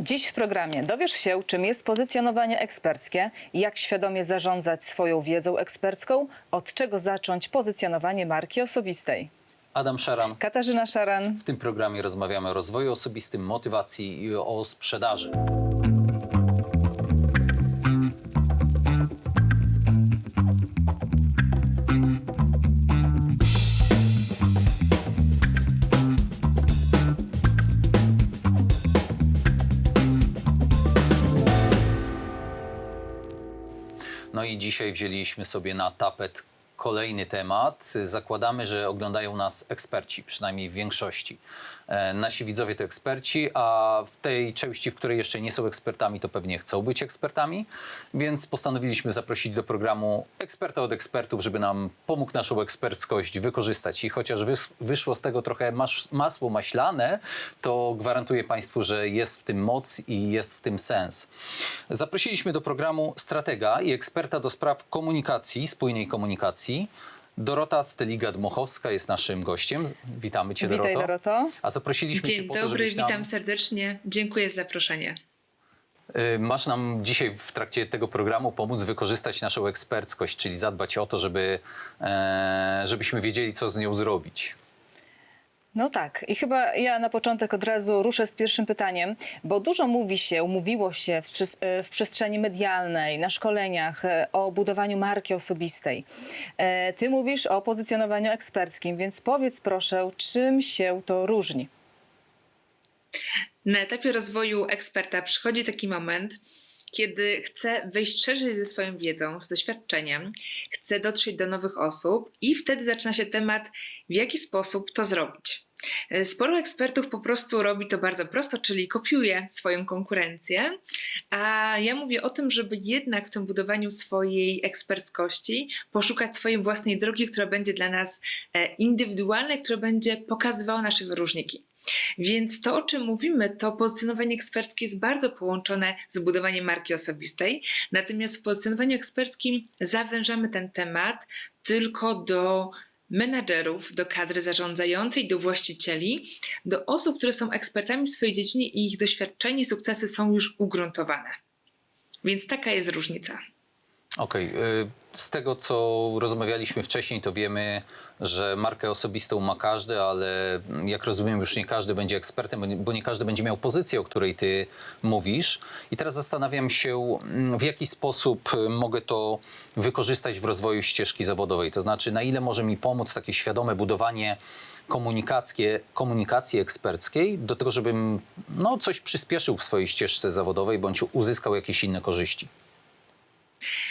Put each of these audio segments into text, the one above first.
Dziś w programie dowiesz się, czym jest pozycjonowanie eksperckie, jak świadomie zarządzać swoją wiedzą ekspercką, od czego zacząć pozycjonowanie marki osobistej. Adam Szaran. Katarzyna Szaran. W tym programie rozmawiamy o rozwoju osobistym, motywacji i o sprzedaży. Dzisiaj wzięliśmy sobie na tapet kolejny temat. Zakładamy, że oglądają nas eksperci, przynajmniej w większości. E, Nasi widzowie to eksperci, a w tej części, w której jeszcze nie są ekspertami, to pewnie chcą być ekspertami, więc postanowiliśmy zaprosić do programu eksperta od ekspertów, żeby nam pomógł naszą eksperckość wykorzystać. I chociaż wys- wyszło z tego trochę masz- masło maślane, to gwarantuję Państwu, że jest w tym moc i jest w tym sens. Zaprosiliśmy do programu stratega i eksperta do spraw komunikacji, spójnej komunikacji. Dorota Steliga-Dmochowska jest naszym gościem. Witamy Cię, Witaj, Doroto. Doroto. A zaprosiliśmy Cię Dzień po to, dobry, żebyś nam... witam serdecznie. Dziękuję za zaproszenie. Y, Masz nam dzisiaj w trakcie tego programu pomóc wykorzystać naszą eksperckość, czyli zadbać o to, żeby, e, żebyśmy wiedzieli, co z nią zrobić. No tak, i chyba ja na początek od razu ruszę z pierwszym pytaniem, bo dużo mówi się, mówiło się w, e, w przestrzeni medialnej, na szkoleniach e, o budowaniu marki osobistej. E, Ty mówisz o pozycjonowaniu eksperckim, więc powiedz proszę, czym się to różni? Na etapie rozwoju eksperta przychodzi taki moment, kiedy chce wyjść szerzej ze swoją wiedzą, z doświadczeniem, chce dotrzeć do nowych osób i wtedy zaczyna się temat, w jaki sposób to zrobić. E, Sporo ekspertów po prostu robi to bardzo prosto, czyli kopiuje swoją konkurencję, a ja mówię o tym, żeby jednak w tym budowaniu swojej eksperckości poszukać swojej własnej drogi, która będzie dla nas e, indywidualna która będzie pokazywała nasze wyróżniki. Więc to, o czym mówimy, to pozycjonowanie eksperckie jest bardzo połączone z budowaniem marki osobistej. Natomiast w pozycjonowaniu eksperckim zawężamy ten temat tylko do menadżerów, do kadry zarządzającej, do właścicieli, do osób, które są ekspertami w swojej dziedzinie i ich doświadczenie sukcesy są już ugruntowane. Więc taka jest różnica. Okej, y, z tego co rozmawialiśmy wcześniej, to wiemy, że markę osobistą ma każdy, ale jak rozumiem, już nie każdy będzie ekspertem, bo nie- każdy będzie miał pozycję, o której ty mówisz. I teraz zastanawiam się, mm, w jaki sposób y, mogę to wykorzystać w rozwoju ścieżki zawodowej. To znaczy, na ile może mi pomóc takie świadome budowanie komunikacji eksperckiej do tego, żebym no, coś przyspieszył w swojej ścieżce zawodowej bądź uzyskał jakieś inne korzyści.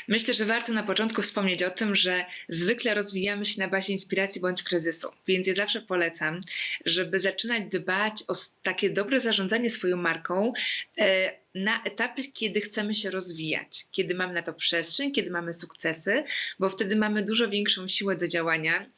Myślę, że warto na początku wspomnieć o tym, że zwykle rozwijamy się na bazie inspiracji bądź kryzysu, więc ja zawsze polecam, żeby zaczynać dbać o takie dobre zarządzanie swoją marką e, na etapie, kiedy chcemy się rozwijać, kiedy mamy na to przestrzeń, kiedy mamy sukcesy, bo wtedy mamy dużo większą siłę do działania.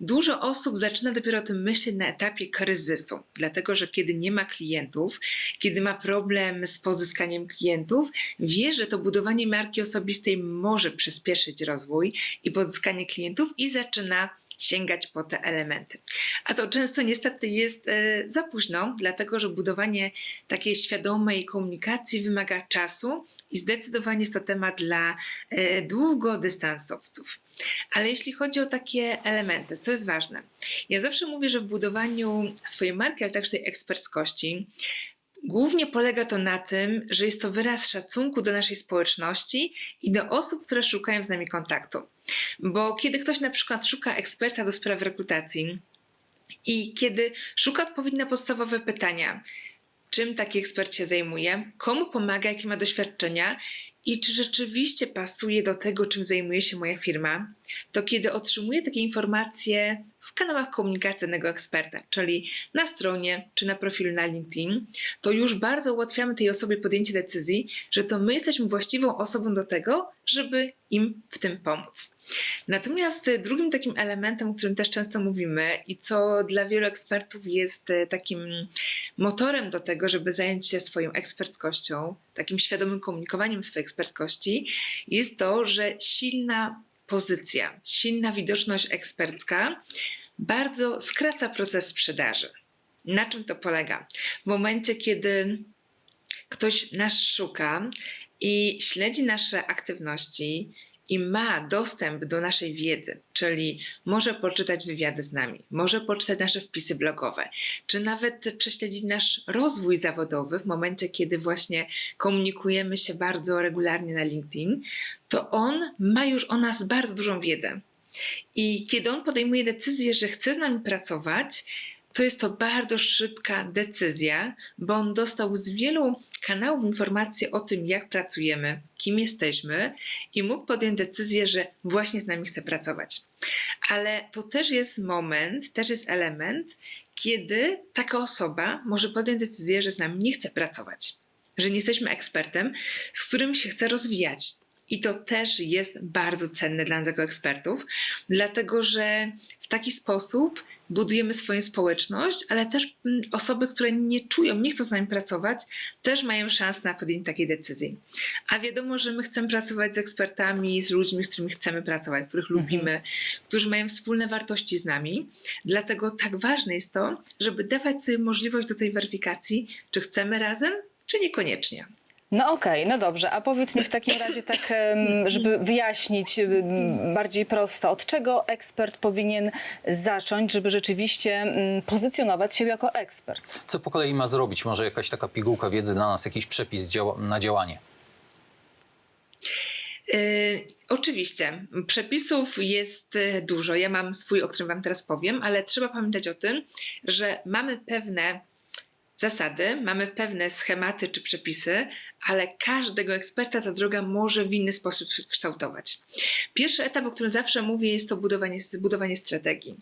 Dużo osób zaczyna dopiero o tym myśleć na etapie kryzysu, dlatego że kiedy nie ma klientów, kiedy ma problem z pozyskaniem klientów, wie, że to budowanie marki osobistej może przyspieszyć rozwój i pozyskanie klientów i zaczyna sięgać po te elementy. A to często niestety jest e, za późno, dlatego że budowanie takiej świadomej komunikacji wymaga czasu i zdecydowanie jest to temat dla e, długodystansowców. Ale jeśli chodzi o takie elementy, co jest ważne, ja zawsze mówię, że w budowaniu swojej marki, ale także tej eksperckości, Głównie polega to na tym, że jest to wyraz szacunku do naszej społeczności i do osób, które szukają z nami kontaktu. Bo kiedy ktoś na przykład szuka eksperta do spraw rekrutacji i kiedy szuka odpowiedzi na podstawowe pytania, czym taki ekspert się zajmuje, komu pomaga, jakie ma doświadczenia i czy rzeczywiście pasuje do tego, czym zajmuje się moja firma, to kiedy otrzymuję takie informacje w kanałach komunikacyjnego eksperta, czyli na stronie czy na profilu na LinkedIn, to już bardzo ułatwiamy tej osobie podjęcie decyzji, że to my jesteśmy właściwą osobą do tego, żeby im w tym pomóc. Natomiast drugim takim elementem, o którym też często mówimy i co dla wielu ekspertów jest y, takim motorem do tego, żeby zająć się swoją eksperckością, takim świadomym komunikowaniem swojej eksperckości, jest to, że silna pozycja, silna widoczność ekspercka bardzo skraca proces sprzedaży. Na czym to polega? W momencie, kiedy ktoś nas szuka i śledzi nasze aktywności i ma dostęp do naszej wiedzy, czyli może poczytać wywiady z nami, może poczytać nasze wpisy blogowe, czy nawet prześledzić nasz rozwój zawodowy w momencie, kiedy właśnie komunikujemy się bardzo regularnie na LinkedIn, to on ma już o nas bardzo dużą wiedzę. I kiedy on podejmuje decyzję, że chce z nami pracować, to jest to bardzo szybka decyzja, bo on dostał z wielu kanałów informacje o tym, jak pracujemy, kim jesteśmy i mógł podjąć decyzję, że właśnie z nami chce pracować. Ale to też jest moment, też jest element, kiedy taka osoba może podjąć decyzję, że z nami nie chce pracować, że nie jesteśmy ekspertem, z którym się chce rozwijać. I to też jest bardzo cenne dla nas jako ekspertów, dlatego że w taki sposób budujemy swoją społeczność, ale też mm, osoby, które nie czują, nie chcą z nami pracować, też mają szansę na podjęcie takiej decyzji. A wiadomo, że my chcemy pracować z ekspertami, z ludźmi, z którymi chcemy pracować, których lubimy, którzy mają wspólne wartości z nami. Dlatego tak ważne jest to, żeby dawać sobie możliwość do tej weryfikacji, czy chcemy razem, czy niekoniecznie. No okej, no dobrze. A powiedz mi w takim razie tak, em, żeby wyjaśnić em, bardziej prosto, od czego ekspert powinien zacząć, żeby rzeczywiście pozycjonować się jako ekspert? Co po kolei ma zrobić? Może jakaś taka pigułka wiedzy dla nas, jakiś przepis działa- na działanie? Yy, oczywiście, przepisów jest y, dużo. Ja mam swój, o którym Wam teraz powiem, ale trzeba pamiętać o tym, że mamy pewne zasady, mamy pewne schematy czy przepisy, ale każdego eksperta ta droga może w inny sposób kształtować. Pierwszy etap, o którym zawsze mówię, jest to budowanie, zbudowanie strategii.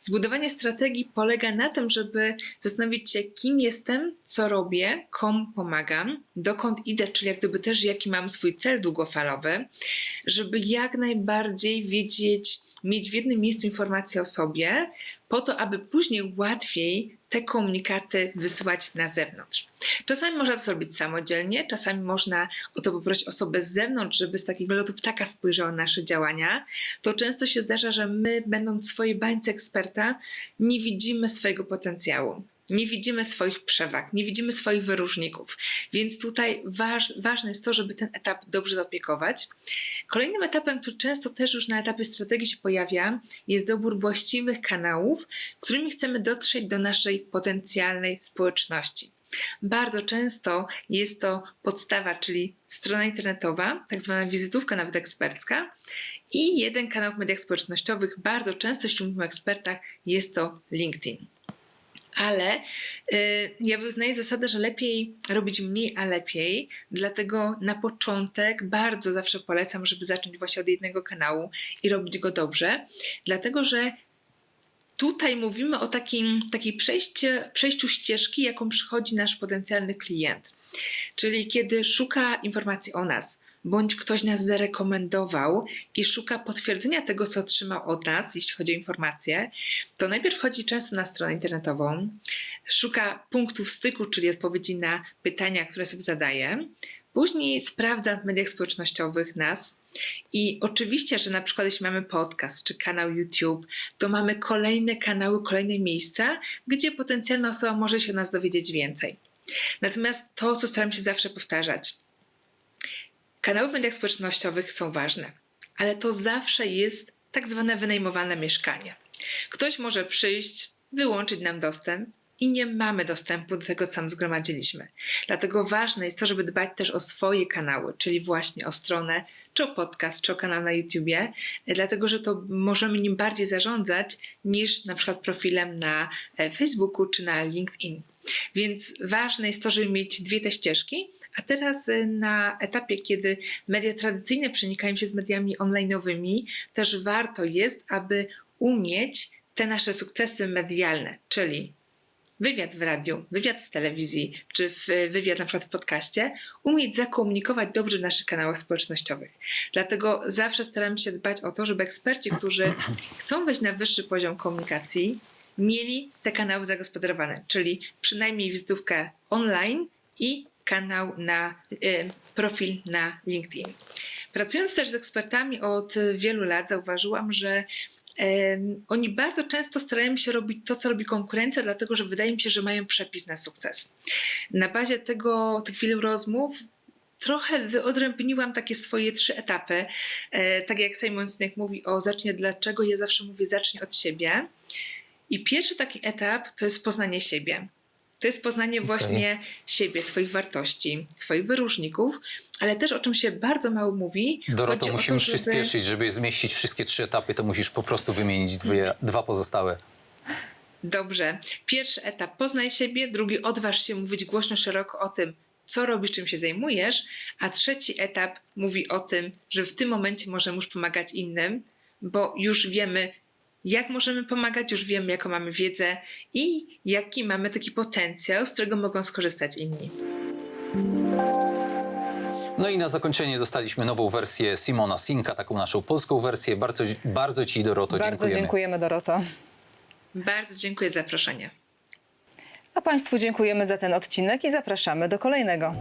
Zbudowanie strategii polega na tym, żeby zastanowić się, kim jestem, co robię, komu pomagam, dokąd idę, czyli jak gdyby też jaki mam swój cel długofalowy, żeby jak najbardziej wiedzieć, mieć w jednym miejscu informacje o sobie, po to, aby później łatwiej te komunikaty wysyłać na zewnątrz. Czasami można to zrobić samodzielnie, czasami można o to poprosić osobę z zewnątrz, żeby z takiego lotu ptaka spojrzała na nasze działania. To często się zdarza, że my, będąc w swojej bańce eksperta, nie widzimy swojego potencjału. Nie widzimy swoich przewag, nie widzimy swoich wyróżników, więc tutaj waż, ważne jest to, żeby ten etap dobrze zaopiekować. Kolejnym etapem, który często też już na etapie strategii się pojawia, jest dobór właściwych kanałów, którymi chcemy dotrzeć do naszej potencjalnej społeczności. Bardzo często jest to podstawa, czyli strona internetowa, tak zwana wizytówka nawet ekspercka i jeden kanał w mediach społecznościowych. Bardzo często, jeśli mówimy o ekspertach, jest to LinkedIn ale y, ja wyznaję zasadę, że lepiej robić mniej, a lepiej. Dlatego na początek bardzo zawsze polecam, żeby zacząć właśnie od jednego kanału i robić go dobrze, dlatego że tutaj mówimy o takim, takiej przejście, przejściu ścieżki, jaką przychodzi nasz potencjalny klient. Czyli kiedy szuka informacji o nas, bądź ktoś nas zarekomendował i szuka potwierdzenia tego, co otrzymał od nas, jeśli chodzi o informacje, to najpierw chodzi często na stronę internetową, szuka punktów styku, czyli odpowiedzi na pytania, które sobie zadaje. Później sprawdza w mediach społecznościowych nas i oczywiście, że na przykład jeśli mamy podcast czy kanał YouTube, to mamy kolejne kanały, kolejne miejsca, gdzie potencjalna osoba może się o nas dowiedzieć więcej. Natomiast to, co staram się zawsze powtarzać, kanały w mediach społecznościowych są ważne, ale to zawsze jest tak zwane wynajmowane mieszkanie. Ktoś może przyjść, wyłączyć nam dostęp i nie mamy dostępu do tego, co tam zgromadziliśmy. Dlatego ważne jest to, żeby dbać też o swoje kanały, czyli właśnie o stronę, czy o podcast, czy o kanał na YouTubie, dlatego że to możemy nim bardziej zarządzać niż na przykład profilem na e, Facebooku czy na LinkedIn. Więc ważne jest to, żeby mieć dwie te ścieżki, a teraz y, na etapie, kiedy media tradycyjne przenikają się z mediami online'owymi, też warto jest, aby umieć te nasze sukcesy medialne, czyli wywiad w radiu, wywiad w telewizji, czy w, wywiad na przykład w podcaście, umieć zakomunikować dobrze w naszych kanałach społecznościowych. Dlatego zawsze staram się dbać o to, żeby eksperci, którzy chcą wejść na wyższy poziom komunikacji, mieli te kanały zagospodarowane, czyli przynajmniej wizytówkę online i kanał na y, profil na LinkedIn. Pracując też z ekspertami od wielu lat, zauważyłam, że oni bardzo często starają się robić to, co robi konkurencja, dlatego że wydaje mi się, że mają przepis na sukces. Na bazie tego, tych wielu rozmów trochę wyodrębniłam takie swoje trzy etapy. E, tak jak Simon Sinek mówi o zacznie dlaczego, ja zawsze mówię zacznij od siebie. I pierwszy taki etap to jest poznanie siebie. To jest poznanie właśnie siebie, swoich wartości, swoich wyróżników, ale też o czym się bardzo mało mówi. Doroto, musimy to, żeby- przyspieszyć, żeby zmieścić wszystkie trzy etapy, to musisz po prostu wymienić dwie, dwa pozostałe. Dobrze. Pierwszy etap poznaj siebie, drugi odważ się mówić głośno, szeroko o tym, co robisz, czym się zajmujesz, a trzeci etap mówi o tym, że w tym momencie możemy już pomagać innym, bo już wiemy, jak możemy pomagać, już wiemy, jaką mamy wiedzę i jaki mamy taki potencjał, z którego mogą skorzystać inni. No i na zakończenie dostaliśmy nową wersję Simona Sinka, taką naszą polską wersję. Bardzo, bardzo Ci, Doroto, Bardzo dziękujemy. dziękujemy, Doroto. Bardzo dziękuję za zaproszenie. A Państwu dziękujemy za ten odcinek i zapraszamy do kolejnego.